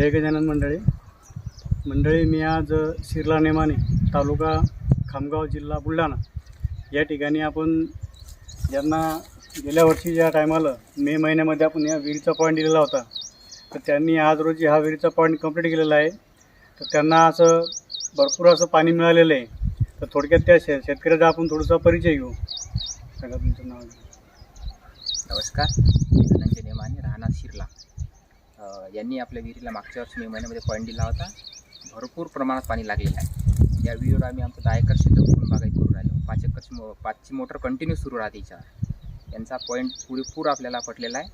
जय गजानन मंडळी. मंडळी मी आज शिरला नेमाने तालुका खामगाव जिल्हा बुलढाणा या ठिकाणी आपण ज्यांना गेल्या वर्षी ज्या टायमाला मे महिन्यामध्ये आपण या विहिरीचा पॉईंट दिलेला होता तर त्यांनी आज रोजी हा विहिरीचा पॉईंट कंप्लीट केलेला आहे. तर त्यांना असं भरपूर असं पाणी मिळालेलं आहे. तर थोडक्यात त्या शे शेतकऱ्याचा आपण थोडासा परिचय घेऊ. सांगा तुमचं नाव. नमस्कार. धनंजय नेमाने राहणार शिरला. यांनी आपल्या विहिरीला मागच्या वर्षी मे महिन्यामध्ये पॉईंट दिला होता. भरपूर प्रमाणात पाणी लागलेलं आहे. या विहिरीवर आम्ही आमचं दहा एकर क्षेत्र पूर्ण बागायत करून राहिलो. पाच एकरची मो पाचची मोटर कंटिन्यू सुरू राहते याच्यावर. यांचा पॉईंट पुरेपूर आपल्याला पटलेला आहे.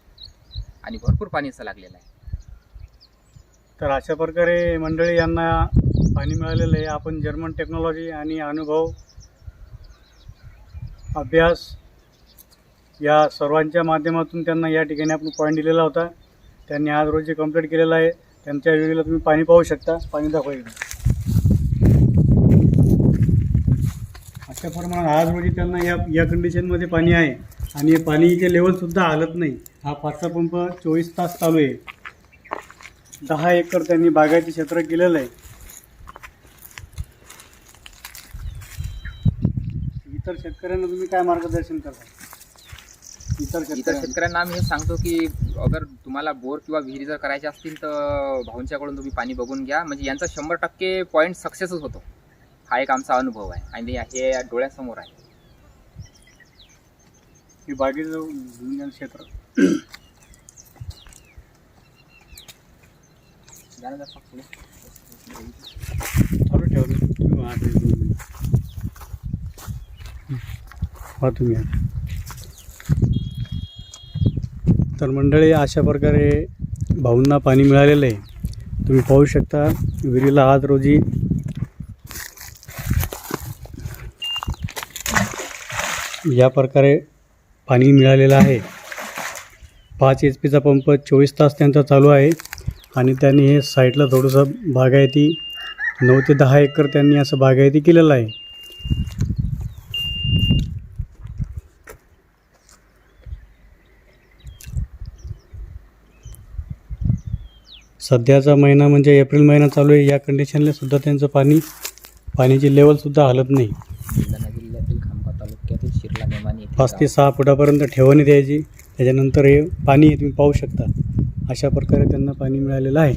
आणि भरपूर पाणी असं लागलेलं आहे. तर अशा प्रकारे मंडळी यांना पाणी मिळालेलं आहे. आपण जर्मन टेक्नॉलॉजी आणि अनुभव अभ्यास या सर्वांच्या माध्यमातून त्यांना या ठिकाणी आपण पॉईंट दिलेला होता. त्यांनी आज रोजी कंप्लीट केलेला आहे. त्यांच्या विहिरीला तुम्ही पाणी पाहू शकता. पाणी दाखवा अशा प्रमाणात आज रोजी त्यांना या या कंडिशनमध्ये पाणी आहे. आणि हे पाणीचे लेवलसुद्धा हलत नाही. हा पाचचा पंप चोवीस तास चालू आहे. दहा एकर त्यांनी बागायती क्षेत्र केलेलं आहे. इतर शेतकऱ्यांना तुम्ही काय मार्गदर्शन करता? इतर इतर शेतकऱ्यांना. आम्ही हे सांगतो की अगर तुम्हाला बोर किंवा विहिरी जर करायच्या असतील तर भाऊंच्याकडून तुम्ही पाणी बघून घ्या. म्हणजे यांचा शंभर टक्के पॉईंट सक्सेसच होतो. हा एक आमचा अनुभव आहे. आणि हे डोळ्यासमोर आहे. हे बागेचं क्षेत्र. चालू ठेवा तुम्ही तर मंडळी अशा प्रकारे भाऊंना पाणी मिळालेलं आहे. तुम्ही पाहू शकता विहिरीला आज रोजी या प्रकारे पाणी मिळालेलं आहे. पाच एच पीचा पंप चोवीस तास त्यांचा चालू आहे आणि त्यांनी हे साईडला थोडंसं बागायती नऊ ते दहा एकर त्यांनी असं बागायती केलेलं आहे. सध्याचा महिना म्हणजे एप्रिल महिना चालू आहे. या कंडिशनला सुद्धा त्यांचं पाणी पाण्याची लेवलसुद्धा हलत नाही. बुलढाणा जिल्ह्यातील खामगाव तालुक्यातील शिरला नेमानी येथील पाच ते. सहा फुटापर्यंत ठेवणी द्यायची. त्याच्यानंतर हे पाणी तुम्ही पाहू शकता. अशा प्रकारे त्यांना पाणी मिळालेलं आहे.